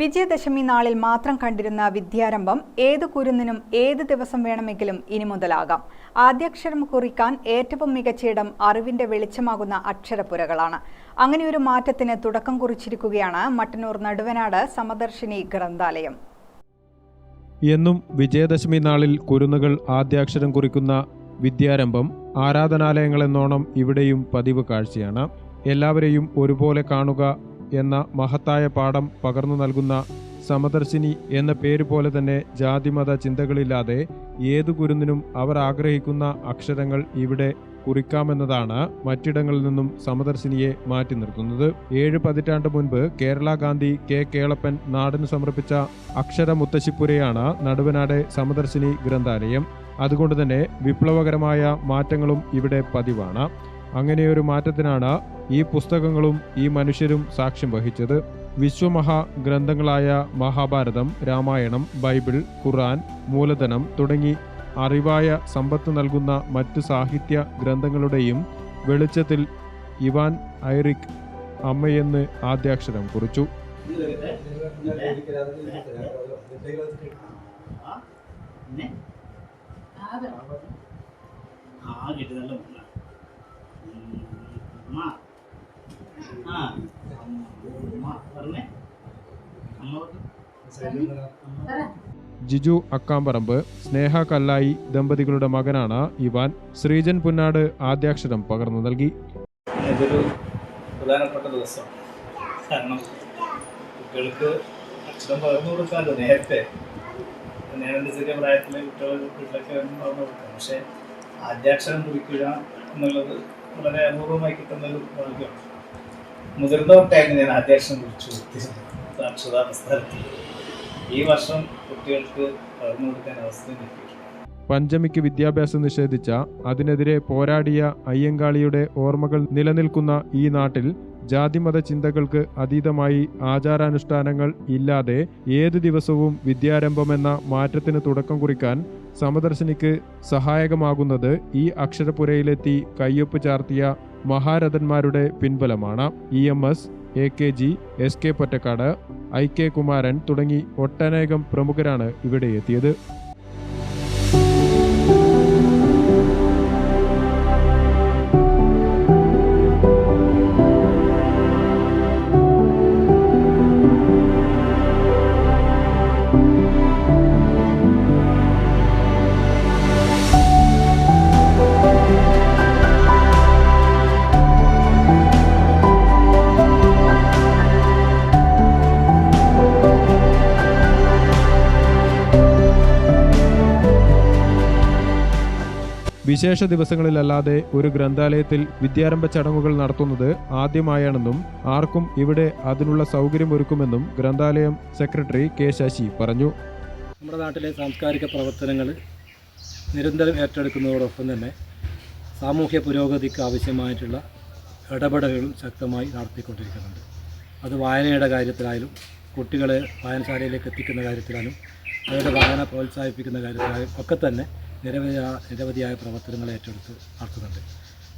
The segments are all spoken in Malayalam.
വിജയദശമി നാളിൽ മാത്രം കണ്ടിരുന്ന വിദ്യാരംഭം ഏത് കുരുന്നിനും ഏത് ദിവസം വേണമെങ്കിലും ഇനി മുതലാകാം. ആദ്യാക്ഷരം കുറിക്കാൻ ഏറ്റവും മികച്ച ഇടം അറിവിന്റെ വെളിച്ചമാകുന്ന അക്ഷരപ്പുരകളാണ്. അങ്ങനെയൊരു മാറ്റത്തിന് തുടക്കം കുറിച്ചിരിക്കുകയാണ് മട്ടന്നൂർ നടുവനാട് സമദർശിനി ഗ്രന്ഥാലയം. എന്നും വിജയദശമി നാളിൽ കുരുന്നുകൾ ആദ്യാക്ഷരം കുറിക്കുന്ന വിദ്യാരംഭം ആരാധനാലയങ്ങളെന്നോണം ഇവിടെയും പതിവ് കാഴ്ചയാണ്. എല്ലാവരെയും ഒരുപോലെ കാണുക എന്ന മഹത്തായ പാഠം പകർന്നു നൽകുന്ന സമദർശിനി എന്ന പേര് പോലെ തന്നെ ജാതിമത ചിന്തകളില്ലാതെ ഏതു കുരുന്നിനും അവർ ആഗ്രഹിക്കുന്ന അക്ഷരങ്ങൾ ഇവിടെ കുറിക്കാമെന്നതാണ് മറ്റിടങ്ങളിൽ നിന്നും സമദർശിനിയെ മാറ്റി നിർത്തുന്നത്. ഏഴ് പതിറ്റാണ്ട് മുൻപ് കേരള ഗാന്ധി കെ കേളപ്പൻ നാടിന് സമർപ്പിച്ച അക്ഷര മുത്തശ്ശിപ്പുരയാണ് നടുവനാട് സമദർശിനി ഗ്രന്ഥാലയം. അതുകൊണ്ട് തന്നെ വിപ്ലവകരമായ മാറ്റങ്ങളും ഇവിടെ പതിവാണ്. അങ്ങനെയൊരു മാറ്റത്തിനാണ് ഈ പുസ്തകങ്ങളും ഈ മനുഷ്യരും സാക്ഷ്യം വഹിച്ചത് വിശ്വമഹാ ഗ്രന്ഥങ്ങളായ മഹാഭാരതം രാമായണം ബൈബിൾ ഖുർആൻ മൂലധനം തുടങ്ങി അറിവായ സമ്പത്ത് നൽകുന്ന മറ്റു സാഹിത്യ ഗ്രന്ഥങ്ങളുടെയും വെളിച്ചത്തിൽ ഇവാൻ ഐറിക് അമ്മയെന്ന് ആദ്യാക്ഷരം കുറിച്ചു ആ കിട്ടുന്നല്ലോ അമ്മ ആ. ജിജു അക്കാമ്പറമ്പ് സ്നേഹ കല്ലായി ദമ്പതികളുടെ മകനാണ് ഇവാൻ. ശ്രീജൻ പുന്നാട് ആദ്യാക്ഷരം പകർന്നു നൽകി. ഇതൊരു പ്രധാനപ്പെട്ട ദിവസം. കാരണം കുട്ടികൾക്ക് അക്ഷരം പകർന്നു കൊടുക്കാമല്ലോ നേരത്തെ. നേരത്തെ ചെറിയ പ്രായത്തിൽ കുട്ടികൾ വീട്ടിലൊക്കെ പകർന്നു കൊടുക്കാം. പക്ഷേ ആദ്യാക്ഷരം കുറിക്കുക എന്നുള്ളത് വളരെ അപൂർവമായി കിട്ടുന്ന ഒരു ഭാഗ്യമാണ്. മുതിർന്നവർക്കായിരുന്നു ഞാൻ അധ്യക്ഷം കുറിച്ച്. കൊടുത്തിരുന്നത് ഈ വർഷം കുട്ടികൾക്ക് പറഞ്ഞു കൊടുക്കാൻ അവസരം പഞ്ചമിക്ക് വിദ്യാഭ്യാസം നിഷേധിച്ച അതിനെതിരെ പോരാടിയ അയ്യങ്കാളിയുടെ ഓർമ്മകൾ നിലനിൽക്കുന്ന ഈ നാട്ടിൽ ജാതിമത ചിന്തകൾക്ക് അതീതമായി ആചാരാനുഷ്ഠാനങ്ങൾ ഇല്ലാതെ ഏത് ദിവസവും വിദ്യാരംഭമെന്ന മാറ്റത്തിന് തുടക്കം കുറിക്കാൻ സമദർശിനിക്ക് സഹായകമാകുന്നത് ഈ അക്ഷരപുരയിലെത്തി കയ്യൊപ്പ് ചാർത്തിയ മഹാരഥന്മാരുടെ പിൻബലമാണ്. E M S A K G S K Pottekkad I K Kumaran തുടങ്ങി ഒട്ടനേകം പ്രമുഖരാണ് ഇവിടെ എത്തിയത്. വിശേഷ ദിവസങ്ങളിലല്ലാതെ ഒരു ഗ്രന്ഥാലയത്തിൽ വിദ്യാരംഭ ചടങ്ങുകൾ നടത്തുന്നത് ആദ്യമായാണെന്നും ആർക്കും ഇവിടെ അതിനുള്ള സൗകര്യമൊരുക്കുമെന്നും ഗ്രന്ഥാലയം സെക്രട്ടറി കെ ശശി പറഞ്ഞു. നമ്മുടെ നാട്ടിലെ സാംസ്കാരിക പ്രവർത്തനങ്ങൾ നിരന്തരം ഏറ്റെടുക്കുന്നതോടൊപ്പം തന്നെ സാമൂഹ്യ പുരോഗതിക്ക് ആവശ്യമായിട്ടുള്ള ഇടപെടലുകളും ശക്തമായി നടത്തിക്കൊണ്ടിരിക്കുന്നുണ്ട്. അത് വായനയുടെ കാര്യത്തിലായാലും കുട്ടികളെ വായനശാലയിലേക്ക് എത്തിക്കുന്ന കാര്യത്തിലായാലും അവരുടെ വായന പ്രോത്സാഹിപ്പിക്കുന്ന കാര്യത്തിലായാലും ഒക്കെ തന്നെ നിരവധി നിരവധിയായ പ്രവർത്തനങ്ങൾ ഏറ്റെടുത്ത് നടത്തുന്നുണ്ട്.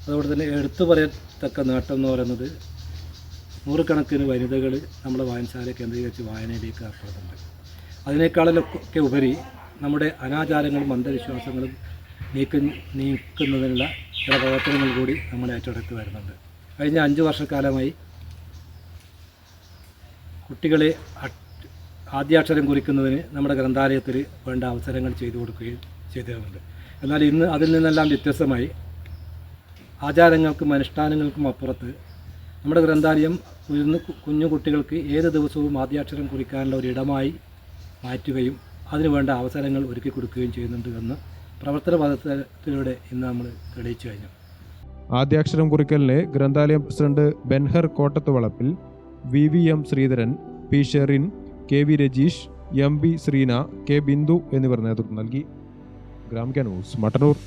അതുകൊണ്ട് തന്നെ എടുത്തു പറയത്തക്ക നേട്ടം എന്ന് പറയുന്നത് നൂറുകണക്കിന് വനിതകൾ നമ്മുടെ വായനശാല കേന്ദ്രീകരിച്ച് വായനയിലേക്ക് ഏർപ്പെടുന്നുണ്ട്. അതിനേക്കാളിലൊക്കെ ഉപരി നമ്മുടെ അനാചാരങ്ങളും അന്ധവിശ്വാസങ്ങളും നീക്ക നീക്കുന്നതിനുള്ള ചില പ്രവർത്തനങ്ങൾ കൂടി നമ്മൾ ഏറ്റെടുത്ത് വരുന്നുണ്ട്. കഴിഞ്ഞ അഞ്ച് വർഷക്കാലമായി കുട്ടികളെ ആദ്യാക്ഷരം കുറിക്കുന്നതിന് നമ്മുടെ ഗ്രന്ഥാലയത്തിൽ വേണ്ട അവസരങ്ങൾ ചെയ്തു കൊടുക്കുകയും ചെയ്തിരുന്നുണ്ട് എന്നാൽ ഇന്ന് അതിൽ നിന്നെല്ലാം വ്യത്യസ്തമായി ആചാരങ്ങൾക്കും അനുഷ്ഠാനങ്ങൾക്കും അപ്പുറത്ത് നമ്മുടെ ഗ്രന്ഥാലയം കുഞ്ഞു കുഞ്ഞു കുട്ടികൾക്ക് ഏത് ദിവസവും ആദ്യാക്ഷരം കുറിക്കാനുള്ള ഒരു ഇടമായി മാറ്റുകയും അതിനുവേണ്ട അവസരങ്ങൾ ഒരുക്കി കൊടുക്കുകയും ചെയ്യുന്നുണ്ട് എന്ന് പ്രവർത്തന പദത്തിലൂടെ ഇന്ന് നമ്മൾ തെളിയിച്ചു കഴിഞ്ഞു. ആദ്യാക്ഷരം കുറിക്കലിന് ഗ്രന്ഥാലയം president Benhur Kottath Valappil V V M Sreedharan P Sherin K V Rajeesh M B Sreena K Bindu എന്നിവർ നേതൃത്വം നൽകി. గ్రామ్ గ్యాను మటనూరు